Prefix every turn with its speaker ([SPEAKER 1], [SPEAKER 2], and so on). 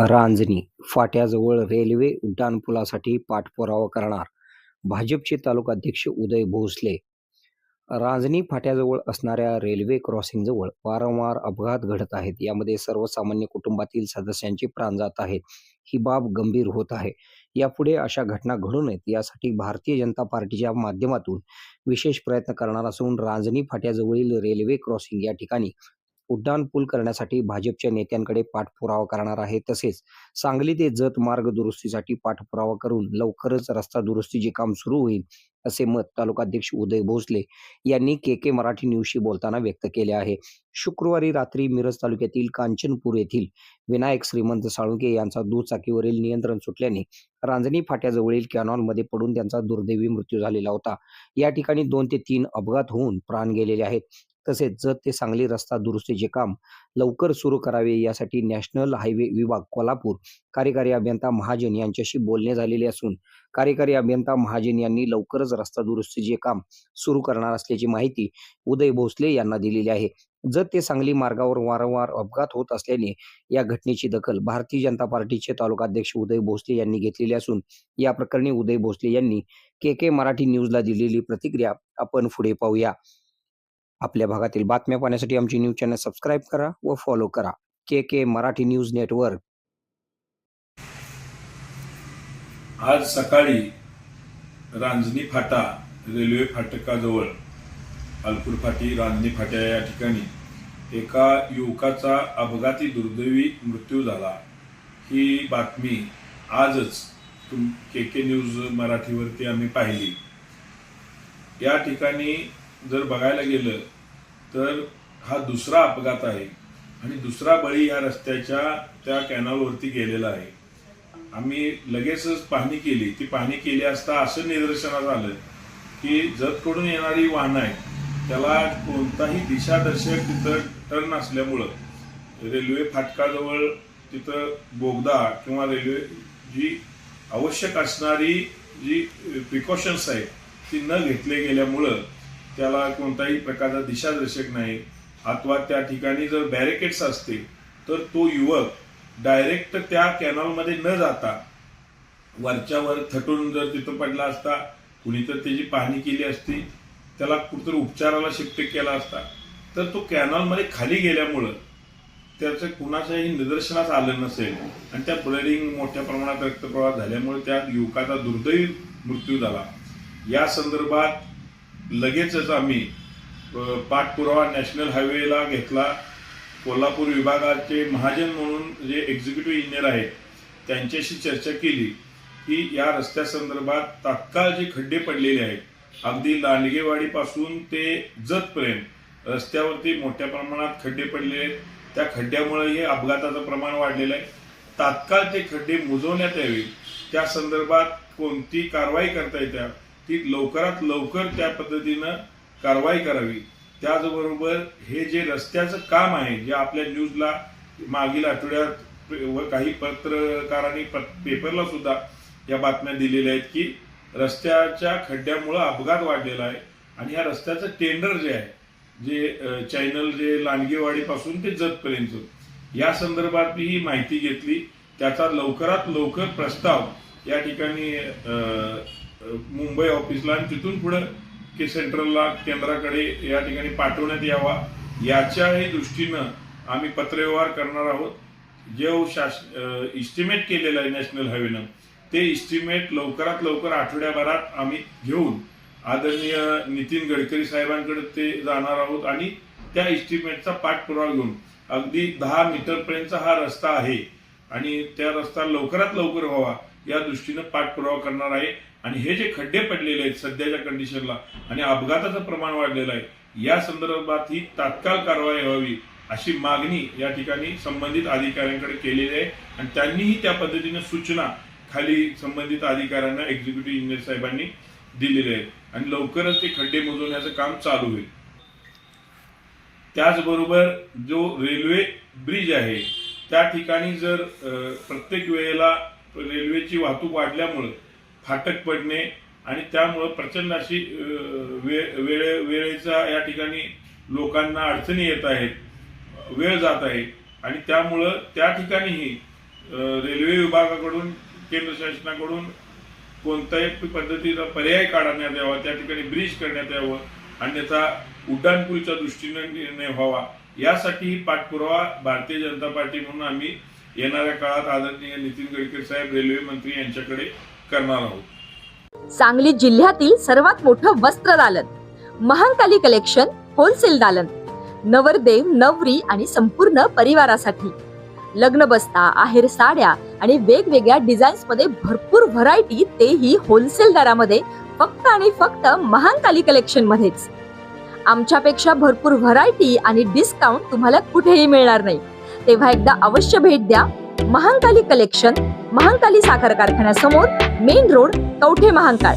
[SPEAKER 1] रांजणी फाट्याजवळ रेल्वे उड्डाणपुलासाठी पाठपुरावा करणार. भाजपचे तालुकाध्यक्ष उदय भोसले. रांजणी फाट्याजवळ असणाऱ्या रेल्वे क्रॉसिंगजवळ वारंवार अपघात घडत आहेत. यामध्ये सर्वसामान्य कुटुंबातील सदस्यांचे प्राण जात आहेत. ही बाब गंभीर होत आहे. यापुढे अशा घटना घडू नयेत. यासाठी भारतीय जनता पार्टीच्या माध्यमातून विशेष प्रयत्न करणार असून रांजणी फाट्याजवळील रेल्वे क्रॉसिंग या ठिकाणी उड्डाणपूल करण्यासाठी भाजपच्या नेत्यांकडे पाठपुरावा करणार आहे. तसेच सांगली ते जत मार्ग दुरुस्तीसाठी पाठपुरावा करून लवकरच रस्ता दुरुस्तीचे काम सुरू होईल असे मत तालुकाध्यक्ष उदय भोसले यांनी के के मराठी न्यूजशी बोलताना व्यक्त केले आहे. शुक्रवारी रात्री मिरज तालुक्यातील कांचनपूर येथील विनायक श्रीमंत साळुंके यांचा दुचाकीवरील नियंत्रण सुटल्याने रांजणी फाट्याजवळील कॅनॉलमध्ये पडून त्यांचा दुर्दैवी मृत्यू झालेला होता. या ठिकाणी दोन ते तीन अपघात होऊन प्राण गेलेले आहेत. तसेच जत ते सांगली रस्ता दुरुस्तीचे काम लवकर सुरू करावे यासाठी नॅशनल हायवे विभाग कोल्हापूर कार्यकारी अभियंता महाजन यांच्याशी बोलणे झालेले असून कार्यकारी अभियंता महाजन यांनी लवकरच रस्ता दुरुस्तीचे काम सुरू करणार असल्याची माहिती उदय भोसले यांना दिलेली आहे. जत ते सांगली मार्गावर वारंवार अपघात होत असल्याने या घटनेची दखल भारतीय जनता पार्टीचे तालुकाध्यक्ष उदय भोसले यांनी घेतलेली असून या प्रकरणी उदय भोसले यांनी के के मराठी न्यूजला दिलेली प्रतिक्रिया आपण पुढे पाहूया. आपल्या भागातील बातम्या पाहण्यासाठी आमची न्यूज चॅनल सबस्क्राईब करा व फॉलो करा. K K Marathi news network.
[SPEAKER 2] आज सकाळी रांजणी फाटा रेल्वे फाटकाजवळ अलपूर फाटी रांजणी फाट्या या ठिकाणी एका युवकाचा अपघाती दुर्दैवी मृत्यू झाला. ही बातमी आजच तुम के के न्यूज मराठीवरती आम्ही पाहिली. या ठिकाणी जर बघायला गेलं तर हा दुसरा अपघात आहे आणि दुसरा बळी या रस्त्याच्या त्या कॅनॉलवरती गेलेला आहे. आम्ही लगेचच पाहणी केली. ती पाहणी केली असता असं निदर्शनात आलं की जतकडून येणारी वाहनं आहेत त्याला कोणताही दिशादर्शक तिथं टर्न असल्यामुळं रेल्वे फाटकाजवळ तिथं बोगदा किंवा रेल्वे जी आवश्यक असणारी जी प्रिकॉशन्स आहेत ती न घेतले गेल्यामुळं त्याला कोणताही प्रकारचा दिशादर्शक नाही. अथवा त्या ठिकाणी जर बॅरिकेड्स असतील तर तो युवक डायरेक्ट त्या कॅनॉलमध्ये न जाता वरच्या वर थटून जर तिथं पडला असता कुणी तर त्याची पाहणी केली असती त्याला कुठतर उपचाराला शिफ्ट केला असता तर तो कॅनॉलमध्ये खाली गेल्यामुळं त्याचं कुणाच्याही निदर्शनास आलं नसेल आणि त्या ब्लडिंग मोठ्या प्रमाणात रक्तप्रवाह झाल्यामुळे त्या युवकाचा दुर्दैवी मृत्यू झाला. या संदर्भात लगेचच आम्ही पाठपुरावा नॅशनल हायवेला घेतला. कोल्हापूर विभागाचे महाजन म्हणून जे एक्झिक्युटिव्ह इंजिनियर आहेत त्यांच्याशी चर्चा केली की या रस्त्यासंदर्भात तात्काळ जे खड्डे पडलेले आहेत अगदी लांडगेवाडीपासून ते जतपर्यंत रस्त्यावरती मोठ्या प्रमाणात खड्डे पडलेले आहेत. त्या खड्ड्यामुळे हे अपघाताचं प्रमाण वाढलेलं आहे. तात्काळ ते खड्डे मुजवण्यात यावे. त्या संदर्भात कोणती कारवाई करता येत्या? ती लवकरात लवकर त्या पद्धतीनं कारवाई करावी. त्याचबरोबर हे जे रस्त्याचं काम आहे जे आपल्या न्यूजला मागील आठवड्यात व काही पत्रकारांनी प- पेपरला सुद्धा या बातम्या दिलेल्या आहेत की रस्त्याच्या खड्ड्यामुळं अपघात वाढलेला आहे आणि ह्या रस्त्याचं टेंडर जे आहे जे चॅनल जे लांडगेवाडीपासून ते जतपर्यंत या संदर्भात मी ही माहिती घेतली. त्याचा लवकरात लवकर प्रस्ताव या ठिकाणी मुंबई ऑफिसला आणि तिथून पुढे के सेंट्रलला केंद्राकडे या ठिकाणी पाठवण्यात यावा. याच्याही दृष्टीनं आम्ही पत्रव्यवहार करणार आहोत. जे शास इस्टिमेट केलेलं आहे नॅशनल हायवेनं ते इस्टिमेट लवकरात लवकर आठवड्याभरात आम्ही घेऊन आदरणीय नितीन गडकरी साहेबांकडे ते जाणार आहोत आणि त्या इस्टिमेटचा पाठपुरावा घेऊन अगदी दहा मीटरपर्यंतचा हा रस्ता आहे. आणि त्या रस्ता लवकरात लवकर व्हावा या दृष्टीनं पाठपुरावा करणार आहे. आणि हे जे खड्डे पडलेले आहेत सध्याच्या कंडिशनला आणि अपघाताचं प्रमाण वाढलेलं आहे या संदर्भात ही तात्काळ कारवाई व्हावी अशी मागणी या ठिकाणी संबंधित अधिकाऱ्यांकडे केलेली आहे. आणि त्यांनीही त्या पद्धतीने सूचना खाली संबंधित अधिकाऱ्यांना एक्झिक्युटिव्ह इंजिनियर साहेबांनी दिलेले आहेत आणि लवकरच ते खड्डे मोजवण्याचं काम चालू होईल. त्याचबरोबर जो रेल्वे ब्रिज आहे त्या ठिकाणी जर प्रत्येक वेळेला रेल्वेची वाहतूक वाढल्यामुळं फाटक पडणे आणि त्यामुळं प्रचंड अशी वे वेळ वेळे वेळेचा या ठिकाणी लोकांना अडचणी येत आहेत वेळ जात आहे आणि त्यामुळं त्या ठिकाणीही रेल्वे विभागाकडून केंद्र शासनाकडून कोणत्याही पद्धतीचा पर्याय काढण्यात यावा त्या ठिकाणी ब्रिज करण्यात यावं अन्यथा उड्डाणपूलच्या दृष्टीने निर्णय व्हावा. यासाठी पाठपुरावा भारतीय जनता पार्टी म्हणून आम्ही येणाऱ्या काळात आदरणीय नितीन गडकरी साहेब रेल्वे मंत्री यांच्याकडे करणार आहोत.
[SPEAKER 3] सांगली जिल्ह्यातील सर्वात मोठं वस्त्र दालन महांकाली कलेक्शन होलसेल दालन नवरदेव नवरी आणि संपूर्ण परिवारासाठी. लग्न बस्ता आहेर साड्या आणि वेगवेगळ्या डिझाईन्समध्ये भरपूर व्हरायटी तेही होलसेल दरामध्ये फक्त आणि फक्त महांकाली कलेक्शन मध्येच आमच्यापेक्षा भरपूर व्हरायटी आणि डिस्काउंट तुम्हाला कुठेही मिळणार नाही. तेव्हा एकदा अवश्य भेट द्या. महांकाली कलेक्शन महांकाली साखर कारखान्यासमोर मेन रोड कवठे महांकाळ.